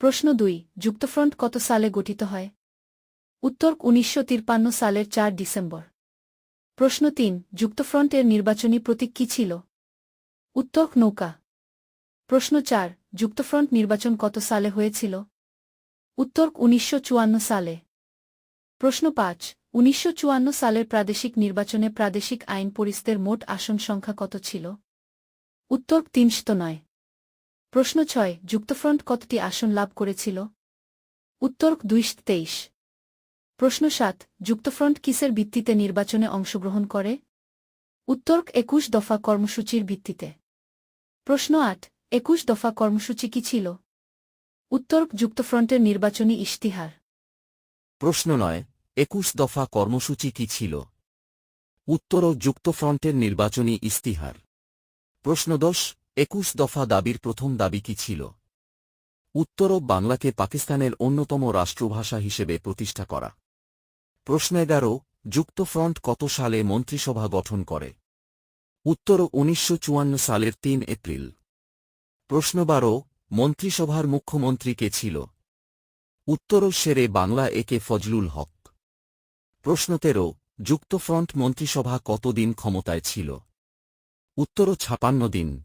প্রশ্ন দুই, যুক্তফ্রন্ট কত সালে গঠিত হয়? উত্তর, উনিশশো সালের চার ডিসেম্বর। প্রশ্ন তিন, যুক্তফ্রন্টের নির্বাচনী প্রতীক কী ছিল? উত্তর, নৌকা। প্রশ্ন চার, যুক্তফ্রন্ট নির্বাচন কত সালে হয়েছিল? উত্তর, উনিশশো চুয়ান্ন সালে। প্রশ্ন পাঁচ, উনিশশো সালের প্রাদেশিক নির্বাচনে প্রাদেশিক আইন পরিস্থের মোট আসন সংখ্যা কত ছিল? উত্তর, তিনশত নয়। প্রশ্ন ছয়, যুক্তফ্রন্ট কতটি আসন লাভ করেছিল? উত্তর, দুইশ তেইশ। প্রশ্ন সাত, যুক্তফ্রন্ট কিসের ভিত্তিতে নির্বাচনে অংশগ্রহণ করে? উত্তর, একুশ দফা কর্মসূচির ভিত্তিতে। প্রশ্ন আট, একুশ দফা কর্মসূচি কি ছিল? উত্তর, যুক্তফ্রন্টের নির্বাচনী ইশতিহার। প্রশ্ন নয়, একুশ দফা কর্মসূচি কি ছিল? উত্তর ও যুক্তফ্রন্টের নির্বাচনী ইস্তিহার প্রশ্ন দশ একুশ দফা দাবির প্রথম দাবি কি ছিল? উত্তর, বাংলাকে পাকিস্তানের অন্যতম রাষ্ট্রভাষা হিসেবে প্রতিষ্ঠা করা। প্রশ্ন এগারো, যুক্তফ্রন্ট কত সালে মন্ত্রিসভা গঠন করে? উত্তর, উনিশশো চুয়ান্ন সালের তিন এপ্রিল। প্রশ্ন বারো, মন্ত্রিসভার মুখ্যমন্ত্রী কে ছিল? উত্তর, সেরে বাংলা একে ফজলুল হক। প্রশ্ন তেরো, যুক্তফ্রন্ট মন্ত্রিসভা কতদিন ক্ষমতায় ছিল? উত্তর, ছাপান্ন দিন।